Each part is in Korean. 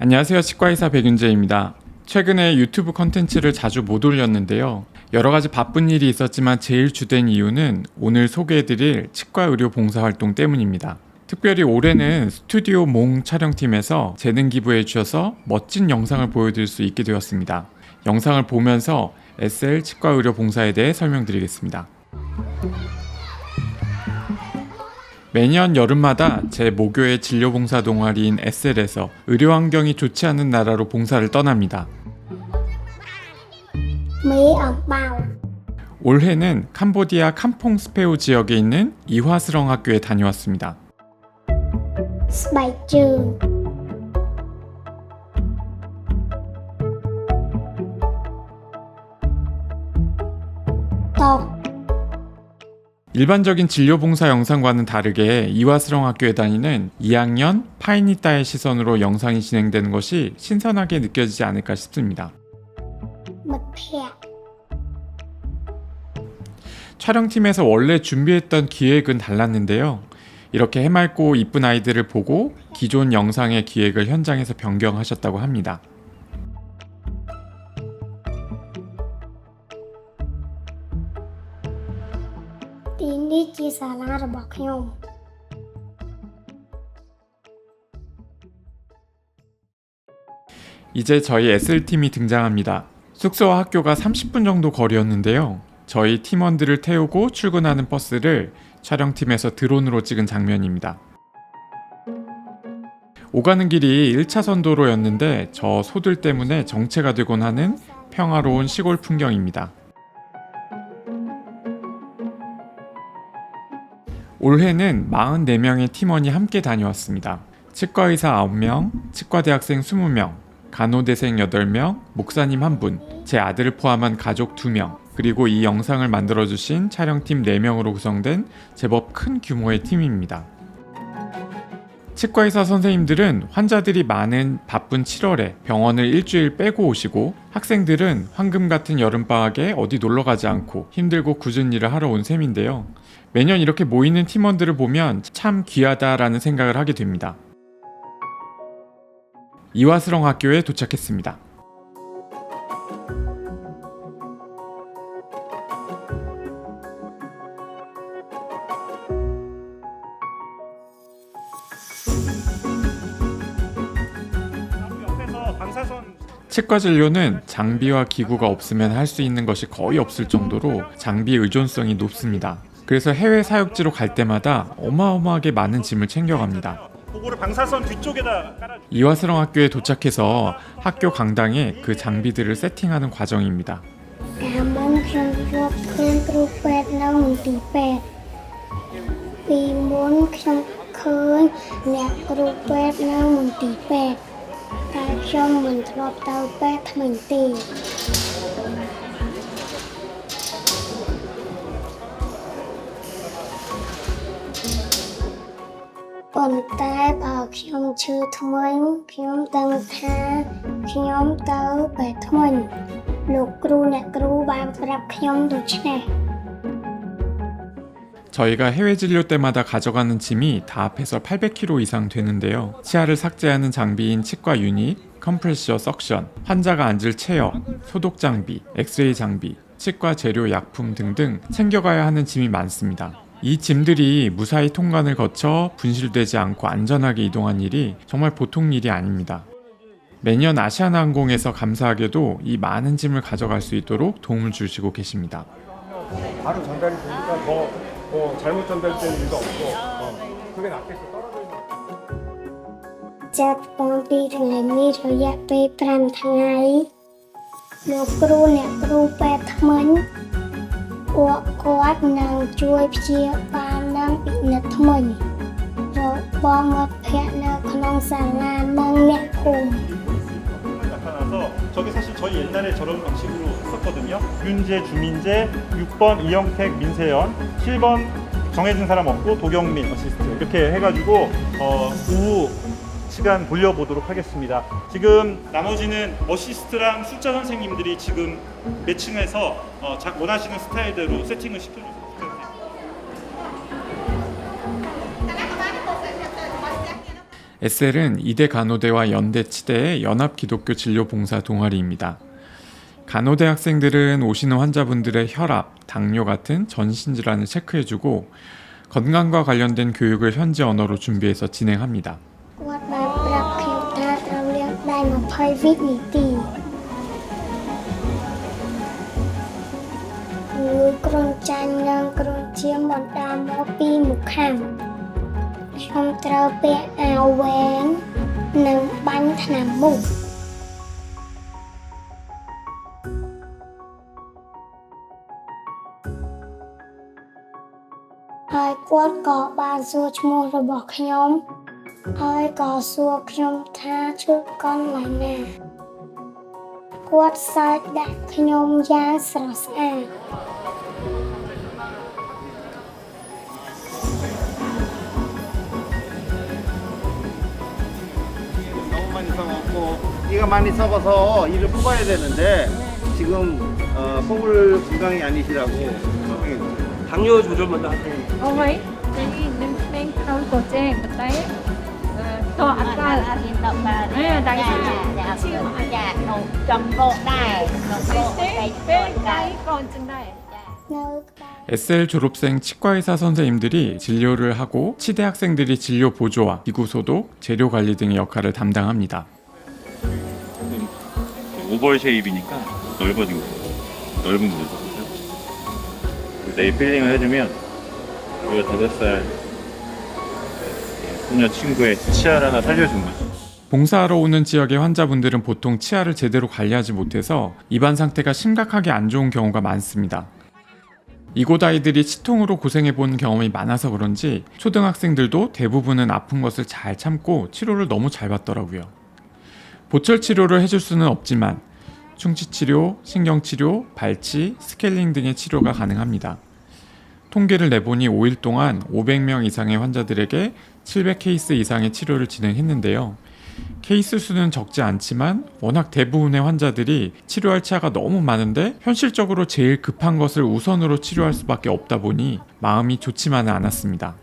안녕하세요. 치과의사 백윤재입니다. 최근에 유튜브 컨텐츠를 자주 못 올렸는데요. 여러 가지 바쁜 일이 있었지만 제일 주된 이유는 오늘 소개해드릴 치과 의료 봉사 활동 때문입니다. 특별히 올해는 스튜디오 몽 촬영팀에서 재능 기부해 주셔서 멋진 영상을 보여드릴 수 있게 되었습니다. 영상을 보면서 SL 치과 의료 봉사에 대해 설명드리겠습니다. 매년 여름마다 제 모교의 진료봉사 동아리인 SL에서 의료 환경이 좋지 않은 나라로 봉사를 떠납니다. 올해는 캄보디아 캄퐁 스페오 지역에 있는 이화스렁 학교에 다녀왔습니다. tộc 일반적인 진료봉사 영상과는 다르게 이화스렁 학교에 다니는 2학년 파이니따의 시선으로 영상이 진행되는 것이 신선하게 느껴지지 않을까 싶습니다. 촬영팀에서 원래 준비했던 기획은 달랐는데요. 이렇게 해맑고 이쁜 아이들을 보고 기존 영상의 기획을 현장에서 변경하셨다고 합니다. भिंडी सलार बखियूं 이제 저희 SL팀이 등장합니다. 숙소와 학교가 30분 정도 거리였는데요. 저희 팀원들을 태우고 출근하는 버스를 촬영팀에서 드론으로 찍은 장면입니다. 오가는 길이 1차선 도로였는데 저 소들 때문에 정체가 되곤 하는 평화로운 시골 풍경입니다. 올해는 44명의 팀원이 함께 다녀왔습니다. 치과 의사 9명, 치과 대학생 20명, 간호대생 8명, 목사님 1분, 제 아들을 포함한 가족 2명, 그리고 이 영상을 만들어주신 촬영팀 4명으로 구성된 제법 큰 규모의 팀입니다. 치과 의사 선생님들은 환자들이 많은 바쁜 7월에 병원을 일주일 빼고 오시고 학생들은 황금 같은 여름방학에 어디 놀러 가지 않고 힘들고 굳은 일을 하러 온 셈인데요. 매년 이렇게 모이는 팀원들을 보면 참 귀하다라는 생각을 하게 됩니다. 이화스렁 학교에 도착했습니다. 치과 진료는 장비와 기구가 없으면 할 수 있는 것이 거의 없을 정도로 장비 의존성이 높습니다. 그래서 해외 사역지로 갈 때마다 어마어마하게 많은 짐을 챙겨갑니다. 이화스렁 학교에 도착해서 학교 강당에 그 장비들을 세팅하는 과정입니다. កាលមុនខ្ញុំធ្លាប់ឃើញគ្រូពេទ្យនៅមន្ទីរពេទ្យពីមុនខ្ញុំឃើញអ្នកគ្រូពេទ្យនៅមន្ទីរពេទ្យតែខ្ញុំមិនធ្លាប់ទៅពេទ្យថ្មីទេប៉ុន្តែបើខ្ញុំឈឺធ្មេញខ្ញុំដឹងថាខ្ញុំទៅពេទ្យធ្មេញលោកគ្រូអ្នកគ្រូបានប្រាប់ខ្ញុំដូច្នេះ 저희가 해외 진료 때마다 가져가는 짐이 다 합해서 800kg 이상 되는데요. 치아를 삭제하는 장비인 치과 유닛, 컴프레셔 석션, 환자가 앉을 체어, 소독 장비, 엑스레이 장비, 치과 재료 약품 등등 챙겨가야 하는 짐이 많습니다. 이 짐들이 무사히 통관을 거쳐 분실되지 않고 안전하게 이동한 일이 정말 보통 일이 아닙니다. 매년 아시아나 항공에서 감사하게도 이 많은 짐을 가져갈 수 있도록 도움을 주시고 계십니다. 바로 전달이 되니까 더, 뭐 잘못 전달되는 일도 없고 어, 그게 낫겠어 떨어져 있는 ចាប់តាំងពីថ្ងៃនេះរយៈពេល5ថ្ងៃលោកគ្រូអ្នកគ្រូពេទ្យថ្មីពួកគាត់នឹងជួយព្យាបាលនិងពិនិត្យថ្មីរបស់មិត្តភ័ក្តិនៅក្នុងសាលានិងអ្នកភូមិ 나타나서 저게 사실 저희 옛날에 저런 방식으로 했었거든요. 윤재, 주민재, 6번 이영택, 민세연, 7번 정해진 사람 없고 도경민 어시스트 이렇게 해가지고 어, 오후 시간 돌려보도록 하겠습니다. 지금 나머지는 어시스트랑 숫자 선생님들이 지금 매칭해서 어, 자- 원하시는 스타일대로 세팅을 시켜주세요. SL은 이대 간호대와 연대 치대의 연합 기독교 진료 봉사 동아리입니다. 간호대 학생들은 오시는 환자분들의 혈압, 당뇨 같은 전신 질환을 체크해주고 건강과 관련된 교육을 현지 언어로 준비해서 진행합니다. ខខាងខ្ញុំត្រូវពាក់អាវវែងនិងបាញ់ថ្នាំមុខហើយគាត់ក៏បានសួរឈ្មោះរបស់ខ្ញុំហើយក៏សួរខ្ញុំថាឈឺកន្លែងណាគាត់សើចដាក់ខ្ញុំយ៉ាងស្រស់ស្អាត 뭐 이가 많이 썩어서 이를 뽑아야 되는데 지금 어, 뽑을 건강이 아니시라고 당뇨 조절 먼저 하세요. Ông ấy Cái nên nên thao cổ trang bật tay Thọ ăn Bà ra yên tâm bà đi. Ê, đánh Dạ, ra. dạ, Chịu. dạ, nụ trầm bộ đài, nụ bộ Cái đài, tên nụ đài. cái còn chân này SL 졸업생 치과의사 선생님들이 진료를 하고 치대 학생들이 진료 보조와 기구 소독, 재료 관리 등의 역할을 담당합니다. 오벌 쉐입이니까 넓어진 거예요. 넓은 거죠. 내일 필링을 해주면 우리가 다섯 살 소녀 친구의 치아를 하나 살려준 거죠. 봉사하러 오는 지역의 환자분들은 보통 치아를 제대로 관리하지 못해서 입안 상태가 심각하게 안 좋은 경우가 많습니다. 이곳 아이들이 치통으로 고생해 본 경험이 많아서 그런지 초등학생들도 대부분은 아픈 것을 잘 참고 치료를 너무 잘 받더라고요. 보철 치료를 해줄 수는 없지만 충치 치료, 신경 치료, 발치, 스케일링 등의 치료가 가능합니다. 통계를 내보니 5일 동안 500명 이상의 환자들에게 700케이스 이상의 치료를 진행했는데요. 케이스 수는 적지 않지만 워낙 대부분의 환자들이 치료할 치아가 너무 많은데 현실적으로 제일 급한 것을 우선으로 치료할 수밖에 없다 보니 마음이 좋지만은 않았습니다.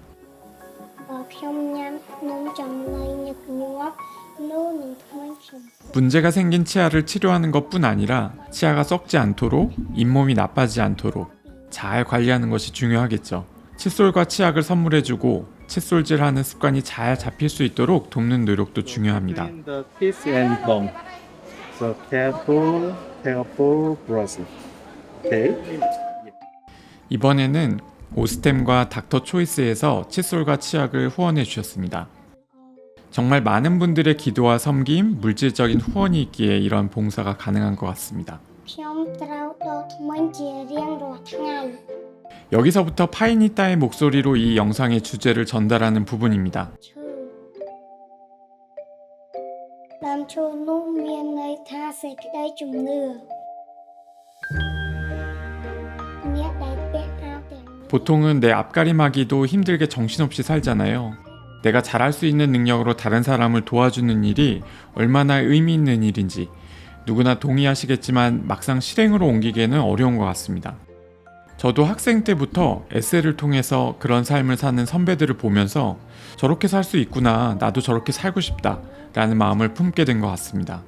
문제가 생긴 치아를 치료하는 것뿐 아니라 치아가 썩지 않도록 잇몸이 나빠지지 않도록 잘 관리하는 것이 중요하겠죠. 칫솔과 치약을 선물해주고 칫솔질 하는 습관이 잘 잡힐 수 있도록 돕는 노력도 중요합니다. 이번에는 오스템과 닥터 초이스에서 칫솔과 치약을 후원해 주셨습니다. 정말 많은 분들의 기도와 섬김, 물질적인 후원이 있기에 이런 봉사가 가능한 것 같습니다. 여기서부터 파이니 따의 목소리로 이 영상의 주제를 전달하는 부분입니다. 보통은 내 앞가림하기도 힘들게 정신없이 살잖아요. 내가 잘할 수 있는 능력으로 다른 사람을 도와주는 일이 얼마나 의미 있는 일인지 누구나 동의하시겠지만 막상 실행으로 옮기기에는 어려운 것 같습니다. 저도 학생 때부터 에세이를 통해서 그런 삶을 사는 선배들을 보면서 저렇게 살 수 있구나, 나도 저렇게 살고 싶다, 라는 마음을 품게 된 것 같습니다.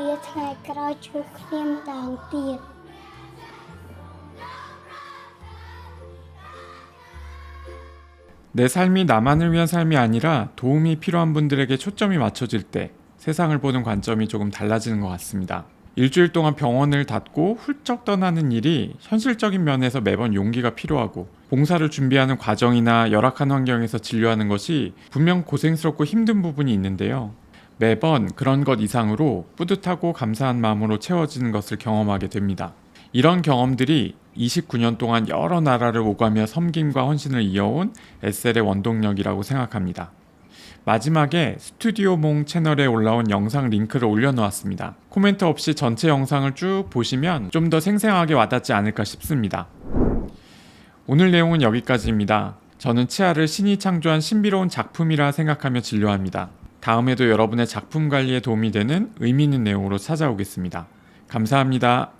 секрет найкращого хрімдалки. 내 삶이 나만을 위한 삶이 아니라 도움이 필요한 분들에게 초점이 맞춰질 때 세상을 보는 관점이 조금 달라지는 것 같습니다. 일주일 동안 병원을 닫고 훌쩍 떠나는 일이 현실적인 면에서 매번 용기가 필요하고 봉사를 준비하는 과정이나 열악한 환경에서 진료하는 것이 분명 고생스럽고 힘든 부분이 있는데요. 매번 그런 것 이상으로 뿌듯하고 감사한 마음으로 채워지는 것을 경험하게 됩니다. 이런 경험들이 29년 동안 여러 나라를 오가며 섬김과 헌신을 이어온 SL의 원동력이라고 생각합니다. 마지막에 스튜디오 몽 채널에 올라온 영상 링크를 올려놓았습니다. 코멘트 없이 전체 영상을 쭉 보시면 좀 더 생생하게 와닿지 않을까 싶습니다. 오늘 내용은 여기까지입니다. 저는 치아를 신이 창조한 신비로운 작품이라 생각하며 진료합니다. 다음에도 여러분의 작품 관리에 도움이 되는 의미 있는 내용으로 찾아오겠습니다. 감사합니다.